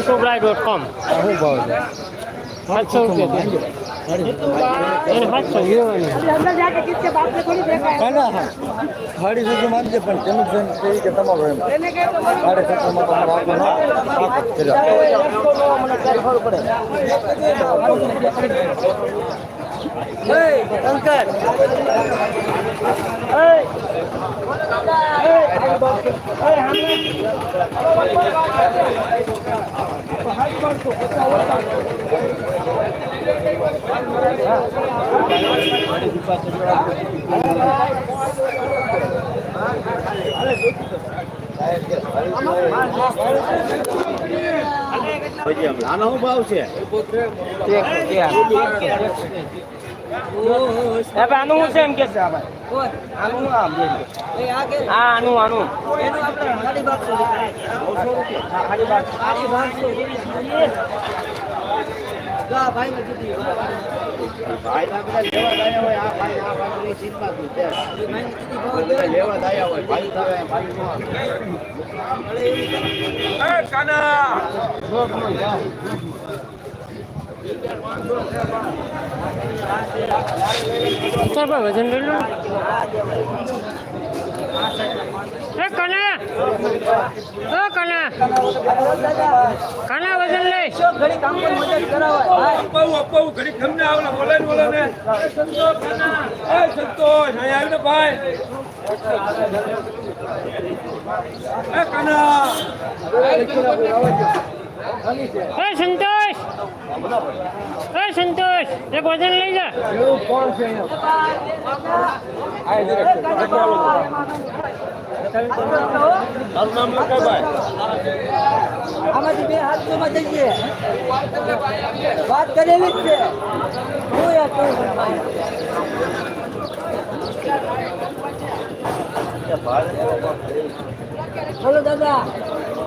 યુટ્યુબલાઈ dot com શું ભાવ છે સાતસો રૂપિયા એને સાતસો યુવાની હા સાડી સુધી માનજે પણ તેનું જેમ કે તમારો એમ. સાડે સત્તરમાં તમારો ના કર્યા આનો શું ભાવ છે આનું આનું. ચાલ ભાઈ વજન લઈ લો. એ કના! ઓ કના! કના વજન લઈ અપાવું અપાવું ઘડી ખમને આવલા બોલે ને બોલે ને. એ સંતોષ અહીં આવીને ભાઈ. એ કાના એ સંતોષ એ સંતોષ એક વજન લઈ જા. તારું નામ લખાય ભાઈ આમાંથી બે હાથમાં જઈએ. વાત કરેલી જ છે. હું યાર તું બોલો દાદા.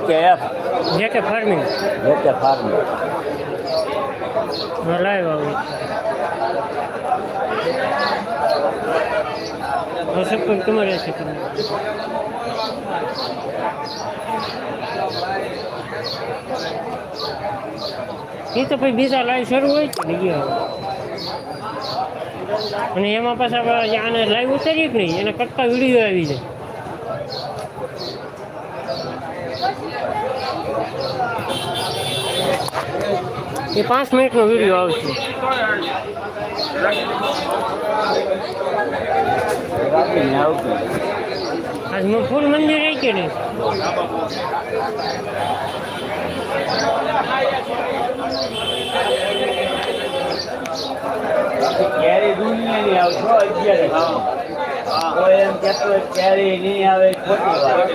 કે એફ જે કે ફાર્મિંગ જે કે ફાર્મ લાઈવ આવી સબ કોઈ તમારે છે એ તો પછી બીજા લાઈવ શરૂ હોય છે બીજી અને એમાં પાછા આને લાઈવ ઉતારીએ કે નહીં એને કટકા વીડિયો આવી જાય એ પાંચ મિનિટનો વીડિયો આવશે. આજ મેં ફૂલ મંદિર રહી કે નહીં? કેરી દુનિયાની આવશો અગિયાર. કોઈ એમ કહેતો હોય નહીં આવે, ખોટી વાત.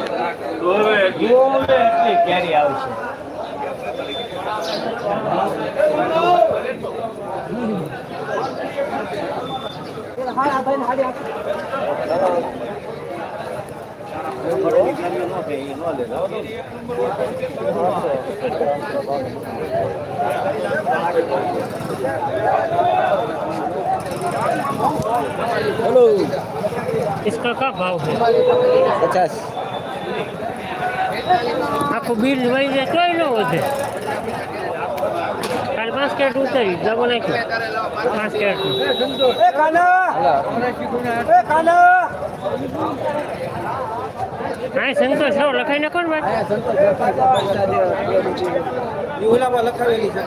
જોવે કેરી આવશે. હા ભાઈ હાડી હાથ इसका क्या भाव है પચાસ આખું બિલ વહી જાય તોય ન વધે કાલ પાંચ કેરેટ ઉતારી ડબો નાખ્યો પાંચ કેરેટ હા સંતોષ રહો લખાઈ નાખો ને ભાઈ ઓલામાં લખાવેલી છે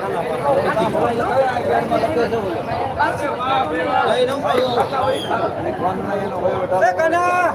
કાના!